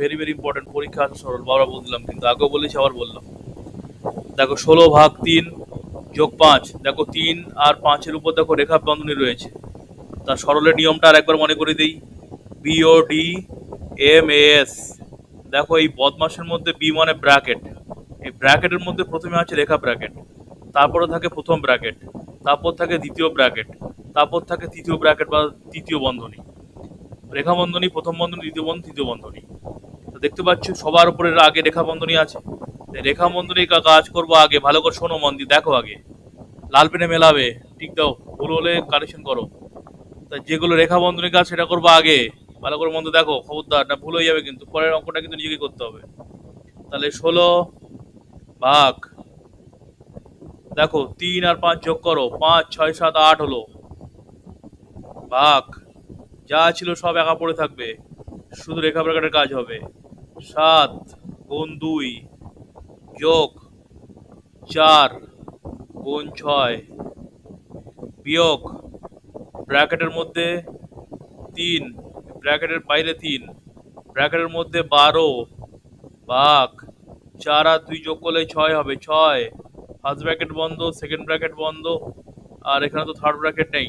Very very important পরীক্ষা সরল বারবার বললাম কিন্তু আগেও বলেছি, আবার বললাম। দেখো, ষোলো ভাগ তিন যোগ পাঁচ, দেখো, তিন আর পাঁচের উপর দেখো রেখা বন্ধনী রয়েছে। তার সরলের নিয়মটা আর একবার মনে করে দিই। বিও ডি এম এস দেখো, এই বদমাসের মধ্যে বি মানে ব্র্যাকেট এই ব্র্যাকেটের মধ্যে প্রথমে আছে রেখা ব্র্যাকেট তারপরে থাকে প্রথম ব্র্যাকেট তারপর থাকে দ্বিতীয় ব্র্যাকেট তারপর থাকে তৃতীয় ব্র্যাকেট বা তৃতীয় বন্ধনী। রেখা বন্ধনী প্রথম বন্ধনী, দ্বিতীয় বন্ধনী, তৃতীয় বন্ধনী। দেখতে পাচ্ছ, সবার উপরে আগে রেখা বন্ধনী আছে রেখা বন্ধনী কাজ করব আগে, ভালো করে শোনো মন্দির, দেখো আগে। লাল পেনে মেলাবে, ঠিক দাও, ভুল হলে কারেকশন করো। তা যেগুলো রেখা বন্ধনী কাজ, সেটা করব আগে। ভালো করে মন্দ দেখো, খবরদার, না ভুল হয়ে যাবে কিন্তু, পরের অঙ্কটা কিন্তু নিজেকে করতে হবে। তাহলে ষোলো ভাগ, দেখো, তিন আর পাঁচ যোগ করো, পাঁচ, ছয়, সাত, আট হলো। ভাগ, যা ছিল সব একা পড়ে থাকবে। শুধু রেখা ব্র্যাকেটের কাজ হবে। সাত, গুণ দুই, যোগ চার, গুণ ছয়, বিয়োগ ব্র্যাকেটের মধ্যে তিন, ব্র্যাকেটের বাইরে তিন, ব্র্যাকেটের মধ্যে বারো, ভাগ চার আর দুই যোগ করলে ছয় হবে, ছয়। ফার্স্ট ব্র্যাকেট বন্ধ সেকেন্ড ব্র্যাকেট বন্ধ, আর এখানে তো থার্ড ব্র্যাকেট নেই।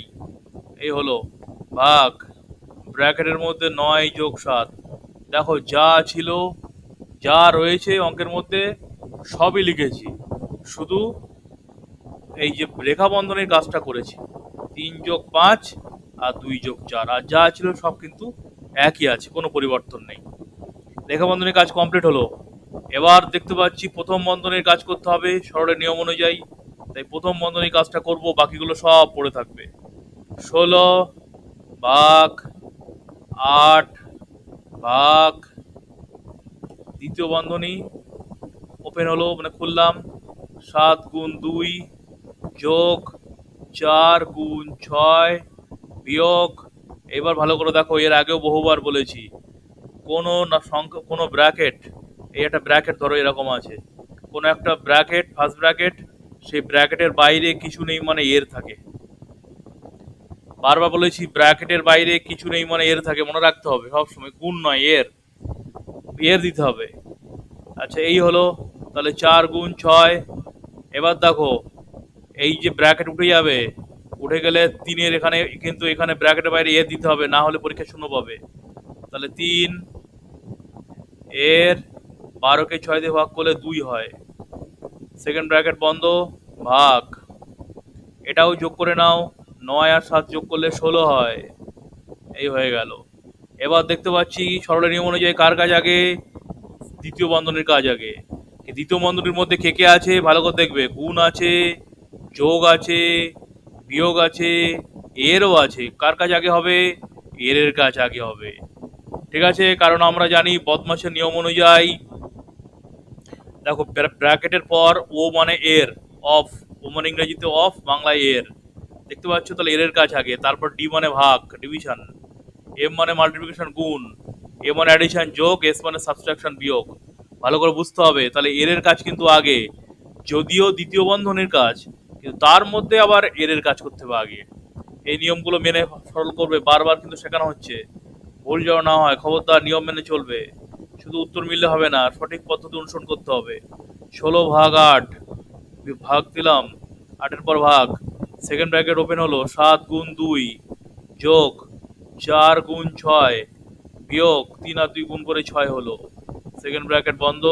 এই হলো, ভাগ ব্র্যাকেটের মধ্যে নয় যোগ সাত। দেখো যা ছিল, যা রয়েছে অঙ্কের মধ্যে, সবই লিখেছি। শুধু এই যে রেখা বন্ধনের কাজটা করেছি। তিন যোগ পাঁচ আর দুই যোগ চার। আর যা ছিল সব কিন্তু একই আছে, কোনো পরিবর্তন নেই। রেখা বন্ধনের কাজ কমপ্লিট হলো। এবার দেখতে পাচ্ছি প্রথম বন্ধনের কাজ করতে হবে সরলের নিয়ম অনুযায়ী। তাই প্রথম বন্ধনের কাজটা করব, বাকিগুলো সব পড়ে থাকবে। ষোলো বাঘ আট ভাগ দ্বিতীয় বন্ধনী ওপেন হলো মানে খুললাম। সাত গুণ দুই যোগ চার গুণ ছয় বিয়োগ। এবার ভালো করে দেখো, এর আগেও বহুবার বলেছি, কোনো না সংখ্যা, কোনো ব্র্যাকেট, এই একটা ব্র্যাকেট ধরো, এরকম আছে। কোনো একটা ব্র্যাকেট ফার্স্ট ব্র্যাকেট, সেই ব্র্যাকেটের বাইরে কিছু নেই মানে এর থাকে। বারবার বলেছি ব্র্যাকেটের বাইরে কিছু নেই মানে এর থাকে, মনে রাখতে হবে, সবসময় গুণ নয়, এর। এর দিতে হবে। আচ্ছা এই হলো, তাহলে চার গুণ ছয়। এবার দেখো, এই যে ব্র্যাকেট উঠে যাবে, উঠে গেলে তিনের এখানে, কিন্তু এখানে ব্র্যাকেটের বাইরে এর দিতে হবে, না হলে পরীক্ষা শূন্য পাবে। তাহলে তিন, এর বারোকে ছয় দিয়ে ভাগ করলে দুই হয়। সেকেন্ড ব্র্যাকেট বন্ধ, ভাগ। এটাও যোগ করে নাও। নয় আর সাত যোগ করলে ষোলো হয়। এই হয়ে গেল। এবার দেখতে পাচ্ছি সরলের নিয়ম অনুযায়ী কার কাজ আগে? দ্বিতীয় বন্ধনের কাজ আগে। দ্বিতীয় বন্ধনের মধ্যে কে কে আছে? ভালো করে দেখবে। গুণ আছে, যোগ আছে, বিয়োগ আছে, এরও আছে। কার কাজ আগে হবে? এর কাজ আগে হবে। ঠিক আছে? কারণ আমরা জানি বদমাসের নিয়ম অনুযায়ী দেখো ব্র্যাকেটের পর ও মানে এর, অফ। ও মানে ইংরেজিতে অফ, বাংলায় এর। দেখতে পাচ্ছ? তাহলে এর কাজ আগে। তারপর ডি মানে ভাগ ডিভিশন এম মানে মাল্টিপ্লিকেশন গুণ। এ মানে অ্যাডিশন যোগ এস মানে সাবস্ট্রাকশন বিয়োগ। ভালো করে বুঝতে হবে। তাহলে এর এর কাজ কিন্তু আগে। যদিও দ্বিতীয় বন্ধনের কাজ, কিন্তু তার মধ্যে আবার এর এর কাজ করতে হবে আগে। এই নিয়মগুলো মেনে সরল করবে। বারবার কিন্তু শেখানো হচ্ছে। ভুল যেন না হয়, খবরদার নিয়ম মেনে চলবে। শুধু উত্তর মিললে হবে না সঠিক পদ্ধতি অনুসরণ করতে হবে। ষোলো ভাগ আট, ভাগ দিলাম, আটের পর ভাগ। সেকেন্ড ব্র্যাকেট ওপেন হলো সাত গুণ দুই, যোগ চার গুণ ছয়, বিয়োগ তিন আর দুই গুণ করে ছয় হলো। সেকেন্ড ব্র্যাকেট বন্ধ,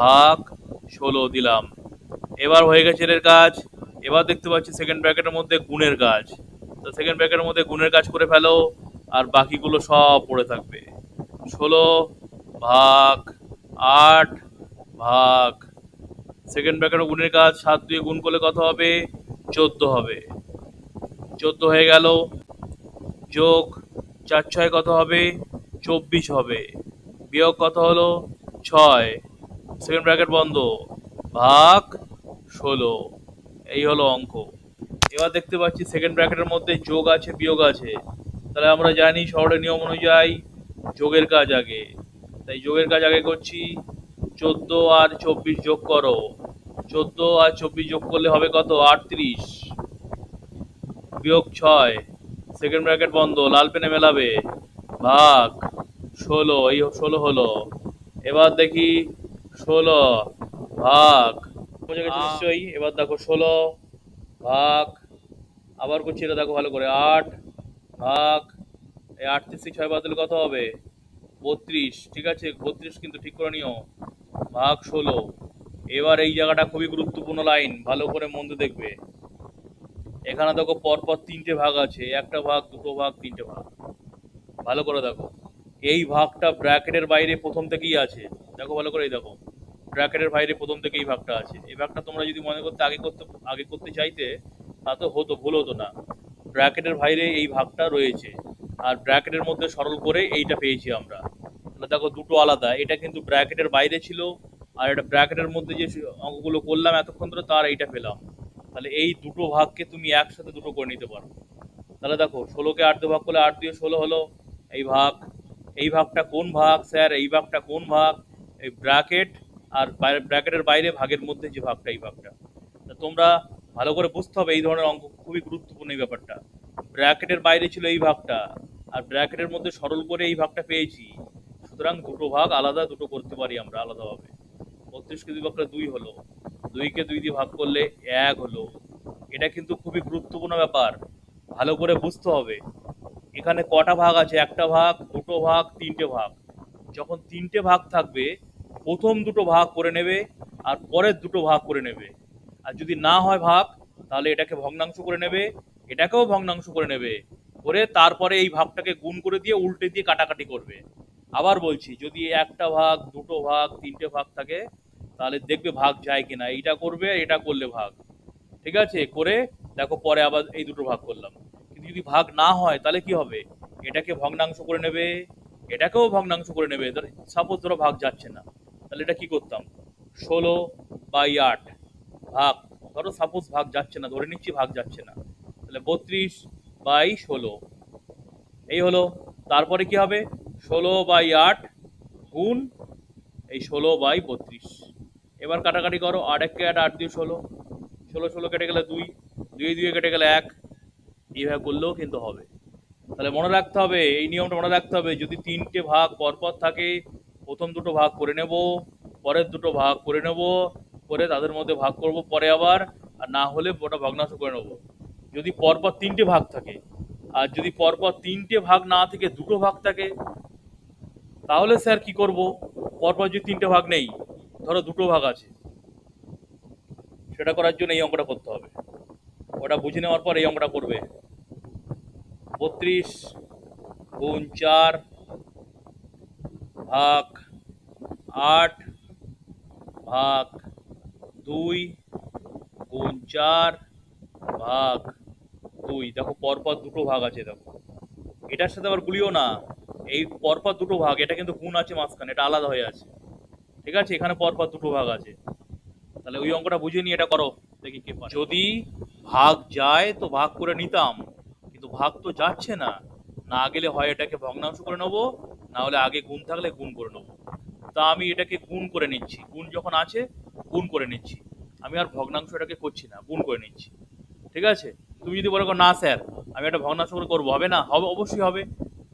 ভাগ ষোলো দিলাম। এবার হয়ে গেছে এর কাজ। এবার দেখতে পাচ্ছি সেকেন্ড ব্র্যাকেটের মধ্যে গুণের কাজ। তো সেকেন্ড ব্র্যাকেটের মধ্যে গুণের কাজ করে ফেলো, আর বাকিগুলো সব পড়ে থাকবে। ষোলো ভাগ আট, ভাগ। সেকেন্ড ব্র্যাকেটের গুণের কাজ, সাত দিয়ে গুণ করলে কত হবে? চোদ্দ হবে। চোদ্দ হয়ে গেল। যোগ চার ছয় কত হবে? চব্বিশ হবে। বিয়োগ কত হলো? ছয়। সেকেন্ড ব্র্যাকেট বন্ধ। ভাগ ষোলো। এই হলো অঙ্ক। এবার দেখতে পাচ্ছি সেকেন্ড ব্র্যাকেটের মধ্যে যোগ আছে, বিয়োগ আছে। তাহলে আমরা জানি শহরের নিয়ম অনুযায়ী যোগের কাজ আগে। তাই যোগের কাজ আগে করছি। চোদ্দ আর চব্বিশ যোগ করো। চোদ্দ আর চব্বিশ যোগ করলে হবে কত? আটত্রিশ। বিয়োগ ছয়। সেকেন্ড ব্র্যাকেট বন্ধ। লাল পেনে মেলাবে। ভাগ ষোলো। এই ষোলো হলো। এবার দেখি ষোলো। ভাগ নিশ্চয়ই। এবার দেখো ষোলো। ভাগ আবার করছি, এটা দেখো ভালো করে। আট। ভাগ এই আটত্রিশ ছয় বাদ দিলে কত হবে? বত্রিশ। ঠিক আছে? বত্রিশ কিন্তু ঠিক করে নিও। ভাগ ষোলো। এবার এই জায়গাটা খুবই গুরুত্বপূর্ণ লাইন, ভালো করে মন দেখবে। এখানে দেখো পরপর তিনটে ভাগ আছে, একটা ভাগ, দুটো ভাগ, তিনটে ভাগ। ভালো করে দেখো। এই ভাগটা ব্র্যাকেটের বাইরে প্রথম থেকেই আছে। দেখো ভালো করে এই দেখো। ব্র্যাকেটের বাইরে প্রথম থেকে এই ভাগটা আছে। এই ভাগটা তোমরা যদি মনে করতে আগে করতে আগে করতে চাইতে, তা তো হতো, ভুল হতো না। ব্র্যাকেটের বাইরে এই ভাগটা রয়েছে। আর ব্র্যাকেটের মধ্যে সরল করে এইটা পেয়েছি আমরা। দেখো দুটো আলাদা। এটা কিন্তু ব্র্যাকেটের বাইরে ছিল আর এটা ব্র্যাকেটের মধ্যে যে অঙ্কগুলো করলাম, এতক্ষণ ধরে তার এইটা পেলাম। তাহলে এই দুটো ভাগকে তুমি একসাথে দুটো করে নিতে পারো। তাহলে দেখো, ষোলোকে আট দিয়ে ভাগ করলে আট দিয়ে ষোলো হলো। এই ভাগ, এই ভাগটা কোন ভাগ স্যার? এই ভাগটা কোন ভাগ? এই ব্র্যাকেট আর ব্র্যাকেটের বাইরে ভাগের মধ্যে যে ভাগটা, এই ভাগটা। তা তোমরা ভালো করে বুঝতে হবে এই ধরনের অঙ্ক, খুবই গুরুত্বপূর্ণ এই ব্যাপারটা। ব্র্যাকেটের বাইরে ছিল এই ভাগটা, আর ব্র্যাকেটের মধ্যে সরল করে এই ভাগটা পেয়েছি। সুতরাং দুটো ভাগ আলাদা দুটো করতে পারি আমরা আলাদাভাবে। বত্রিশকে দুই ভাগটা দুই হলো। দুইকে দুই দিয়ে ভাগ করলে এক হলো। এটা কিন্তু খুবই গুরুত্বপূর্ণ ব্যাপার। ভালো করে বুঝতে হবে। এখানে কটা ভাগ আছে? একটা ভাগ, দুটো ভাগ, তিনটে ভাগ। যখন তিনটে ভাগ থাকবে, প্রথম দুটো ভাগ করে নেবে আর পরের দুটো ভাগ করে নেবে। আর যদি না হয় ভাগ, তাহলে এটাকে ভগ্নাংশ করে নেবে, এটাকেও ভগ্নাংশ করে নেবে। করে তারপরে এই ভাগটাকে গুণ করে দিয়ে উল্টে দিয়ে কাটাকাটি করবে। আবার বলছি, যদি একটা ভাগ, দুটো ভাগ, তিনটে ভাগ থাকে তাহলে দেখবে ভাগ যায় কিনা, এইটা করবে, এটা করলে ভাগ। ঠিক আছে? করে দেখো পরে আবার এই দুটো ভাগ করলাম। কিন্তু যদি ভাগ না হয়, তাহলে কি হবে? এটাকে ভগ্নাংশ করে নেবে, এটাকেও ভগ্নাংশ করে নেবে। সাপোজ ধরো ভাগ যাচ্ছে না, তাহলে এটা কি করতাম? ষোলো বাই আট ভাগ। ধরো সাপোজ ভাগ যাচ্ছে না, ধরে নিচ্ছি ভাগ যাচ্ছে না। তাহলে বত্রিশ বাই ষোলো। এই হলো, তারপরে কি হবে? ষোলো বাই আট গুণ এই ষোলো বাই বত্রিশ। এবার কাটাকাটি করো আট এককে আট আট দিয়ে ষোলো। ষোলো ষোলো কেটে গেলে দুই দুই দুই কেটে গেলে এক। এইভাবে করলেও কিন্তু হবে। তাহলে মনে রাখতে হবে, এই নিয়মটা মনে রাখতে হবে, যদি তিনটে ভাগ পরপর থাকে, প্রথম দুটো ভাগ করে নেব, পরের দুটো ভাগ করে নেব, করে তাদের মধ্যে ভাগ করব পরে আবার, আর না হলে ওটা ভগ্নাংশ করে নেব। যদি পরপর তিনটে ভাগ থাকে, আর যদি পরপর তিনটে ভাগ না থেকে দুটো ভাগ থাকে, তাহলে স্যার কি করব? পরপর যদি তিনটে ভাগ নেই ধরো দুটো ভাগ আছে। সেটা করার জন্য এই অঙ্কটা করতে হবে। ওটা বুঝে নেওয়ার পর এই অঙ্কটা করবে। বত্রিশ গুণ চার ভাগ আট ভাগ দুই গুণ চার ভাগ দুই। দেখো, পরপর দুটো ভাগ আছে, দেখো। এটার সাথে আবার গুলিও না। এই পরপর দুটো ভাগ, এটা কিন্তু গুণ আছে মাঝখানে, এটা আলাদা হয়ে আছে। ঠিক আছে? এখানে পরপর দুটো ভাগ আছে। তাহলে ওই অঙ্কটা বুঝে নিয়ে এটা করো। দেখি কে পারে। যদি ভাগ যায় তো ভাগ করে নিতাম। কিন্তু ভাগ তো যাচ্ছে না। না গেলে হয় এটাকে ভগ্নাংশ করে নেব না হলে আগে গুণ থাকলে গুণ করে নেব। তা আমি এটাকে গুণ করে নিচ্ছি। গুণ যখন আছে গুণ করে নিচ্ছি। আমি আর ভগ্নাংশ এটাকে করছি না গুণ করে নিচ্ছি। ঠিক আছে? তুমি যদি বলো না স্যার আমি একটা ভগ্নাংশ করে করব। হবে না? হবে অবশ্যই হবে।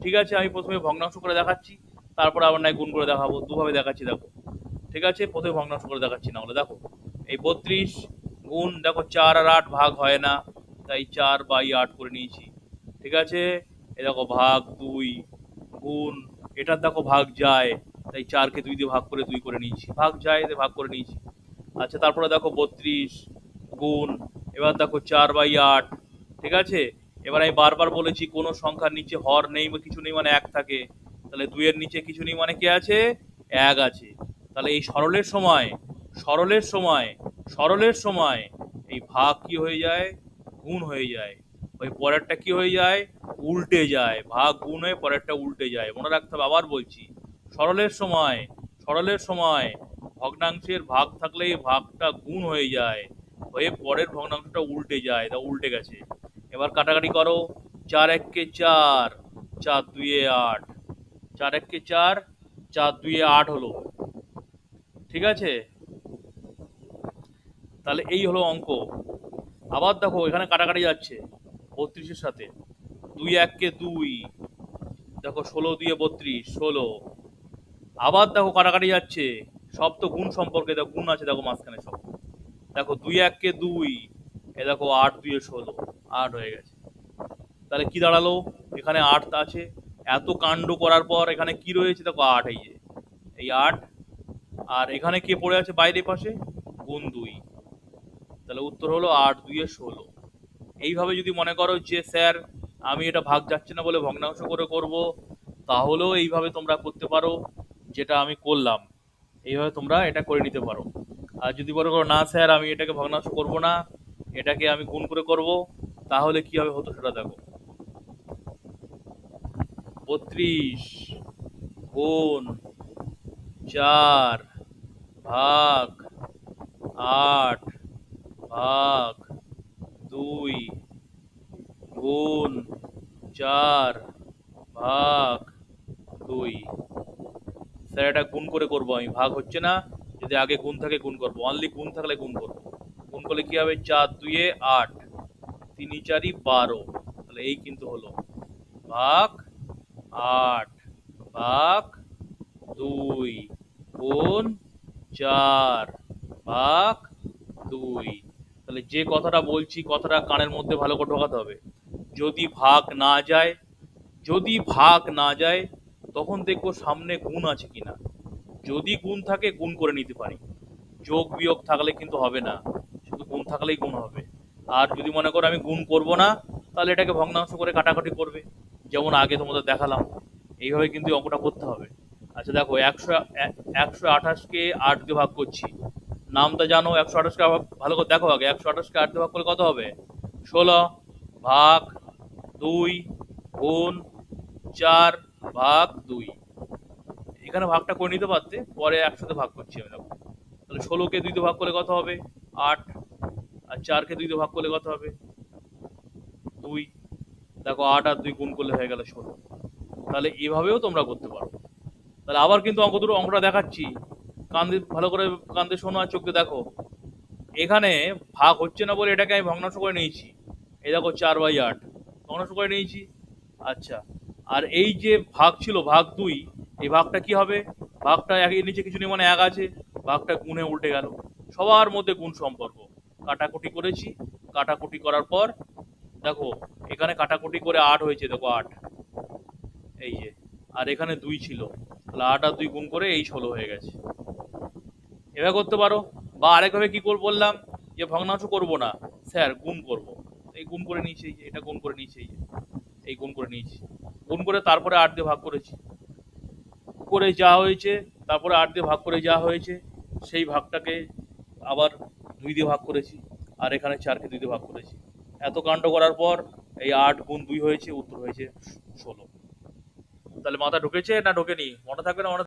ঠিক আছে আমি প্রথমে ভগ্নাংশ করে দেখাচ্ছি। তারপরে আবার নাই গুণ করে দেখাবো। দুভাবে দেখাচ্ছি দেখো। ঠিক আছে? প্রথমে ভগ্নাংশ করে দেখাচ্ছি না হলে দেখো। এই বত্রিশ গুণ, দেখো, চার আর আট ভাগ হয় না, তাই চার বাই আট করে নিয়েছি। ঠিক আছে? এ দেখো, ভাগ দুই গুণ এটার দেখো ভাগ যায়, তাই চারকে দুই দিয়ে ভাগ করে দুই করে নিয়েছি। ভাগ যায় এতে ভাগ করে নিয়েছি। আচ্ছা তারপরে দেখো, বত্রিশ গুণ, এবার দেখো, চার বাই আট। ঠিক আছে? এবার আমি বারবার বলেছি, কোনো সংখ্যার নিচে হর নেই বা কিছু নেই মানে এক থাকে। তাহলে দুইয়ের নিচে কিছু নেই মানে কি আছে? এক আছে। তাহলে এই সরলের সময় সরলের সময় সরলের সময় এই ভাগ কি হয়ে যায়? গুণ হয়ে যায়। ওই পরেরটা কি হয়ে যায়? উল্টে যায়। ভাগ গুণ হয়ে পরেরটা উল্টে যায়। মনে রাখতে হবে, আবার বলছি। সরলের সময় সরলের সময় ভগ্নাংশের ভাগ থাকলে এই ভাগটা গুণ হয়ে যায়। হয়ে পরের ভগ্নাংশটা উল্টে যায়। তা উল্টে গেছে। এবার কাটাকাটি করো। চার এককে চার চার দুইয়ে আট। চার এককে চার চার দুইয়ে আট হলো। ঠিক আছে? তাহলে এই হলো অঙ্ক। আবার দেখো, এখানে কাটাকাটি যাচ্ছে বত্রিশের সাথে। দুই এককে দুই। দেখো, ষোলো দিয়ে বত্রিশ, ষোলো। আবার দেখো কাটাকাটি যাচ্ছে। সব তো গুণ সম্পর্কে, দেখো, গুণ আছে, দেখো, মাঝখানে সব। দেখো, দুই এককে দুই। এ দেখো, আট দুইয়ে ষোলো। আট হয়ে গেছে। তাহলে কি দাঁড়াল? এখানে আট আছে। এত কাণ্ড করার পর এখানে কি রয়েছে? দেখো, আট এই যে। এই আট আর এখানে কে পড়ে আছে বাইরে পাশে? গুণ দুই তাহলে উত্তর হলো আট, দুইয়ে ষোলো। এইভাবে যদি মনে করো যে, স্যার, আমি এটা ভাগ যাচ্ছে না বলে ভগ্নাংশ করে করব, তাহলেও এইভাবে তোমরা করতে পারো যেটা আমি করলাম। এইভাবে তোমরা এটা করে নিতে পারো। আর যদি মনে করো, না, স্যার, আমি এটাকে ভগ্নাংশ করব না, এটাকে আমি গুণ করে করব, তাহলে কি হবে হতো সেটা দেখো। বত্রিশ, গুণ চার ভাগ আট, ভাগ দুই, গুণ চার, ভাগ দুই। স্যার, এটা গুণ করে করব আমি। ভাগ হচ্ছে না, যদি আগে গুণ থাকে গুণ করব। অনলি গুণ থাকলে গুণ করব। গুণ করলে কি হবে? চার দুইয়ে আট, তিন চারি বারো। তাহলে এই কিন্তু হলো। ভাগ আট, ভাগ দুই, গুণ চার, ভাগ দুই। তাহলে যে কথাটা বলছি, কথাটা কানের মধ্যে ভালো করে ঢোকাতে হবে। যদি ভাগ না যায়, যদি ভাগ না যায়, তখন দেখব সামনে গুণ আছে কিনা। যদি গুণ থাকে, গুণ করে নিতে পারি। যোগ বিয়োগ থাকলে কিন্তু হবে না। শুধু গুণ থাকলেই গুণ হবে। আর যদি মনে করো আমি গুণ করব না, তাহলে এটাকে ভগ্নাংশ করে কাটাকাটি করবে। যেমন আগে তোমাদের দেখালাম। এইভাবে কিন্তু অঙ্কটা করতে হবে। আচ্ছা দেখো, একশো একশো আঠাশকে আট দিয়ে ভাগ করছি। নামটা জানো, একশো আঠাশকে ভালো করে দেখো আগে, একশো আঠাশকে আট দিয়ে ভাগ করলে কত হবে? ষোলো ভাগ দুই গুণ চার ভাগ দুই। এখানে ভাগটা করে নিতে পারতে, পরে একসাথে ভাগ করছি আমি, দেখো। তাহলে ষোলোকে দুই দিয়ে ভাগ করলে কত হবে? আট। আর চারকে দুই দিয়ে ভাগ করলে কত হবে? দুই। দেখো, আট আর দুই গুণ করলে হয়ে গেল ষোলো। তাহলে এভাবেও তোমরা করতে পারো। তাহলে আবার কিন্তু অঙ্ক দুটো অঙ্কটা দেখাচ্ছি। কান দিয়ে ভালো করে কান দিয়ে শোনো আর চোখ দিয়ে দেখো। এখানে ভাগ হচ্ছে না বলে এটাকে আমি ভগ্নাংশ করে নিয়েছি। এই দেখো চার বাই আট। ভগ্নাংশ করে নিয়েছি। আচ্ছা। আর এই যে ভাগ ছিল, ভাগ দুই, এই ভাগটা কি হবে? ভাগটা এক নিচে কিছু নেই মানে এক আছে। ভাগটা গুণে উল্টে গেল। সবার মধ্যে গুণ সম্পর্ক। কাটাকুটি করেছি। কাটাকুটি করার পর, দেখো, এখানে কাটাকুটি করে আট হয়েছে, দেখো আট। এই যে। আর এখানে দুই ছিল। তাহলে আট আর দুই গুণ করে এই ষোলো হয়ে গেছে। এভাবে করতে পারো? বা আরেকভাবে কি করব বললাম? যে ভগ্নাংশ করব না। স্যার, গুণ করব। এই গুণ করে নিয়েছি, এই যে, এটা গুণ করে নিয়েছি, এই যে, এই গুণ করে নিয়েছি। গুণ করে তারপরে আট দিয়ে ভাগ করেছি। করে যা হয়েছে, তারপরে আট দিয়ে ভাগ করে যা হয়েছে, সেই ভাগটাকে আবার দুই দিয়ে ভাগ করেছি আর এখানে চারকে দুই দিয়ে ভাগ করেছি। এত কাণ্ড করার পর এই আট গুণ দুই হয়েছে, উত্তর হয়েছে ষোলো। তাহলে মাথা ঢুকেছে না ঢোকেনি? মনে থাকবে না মনে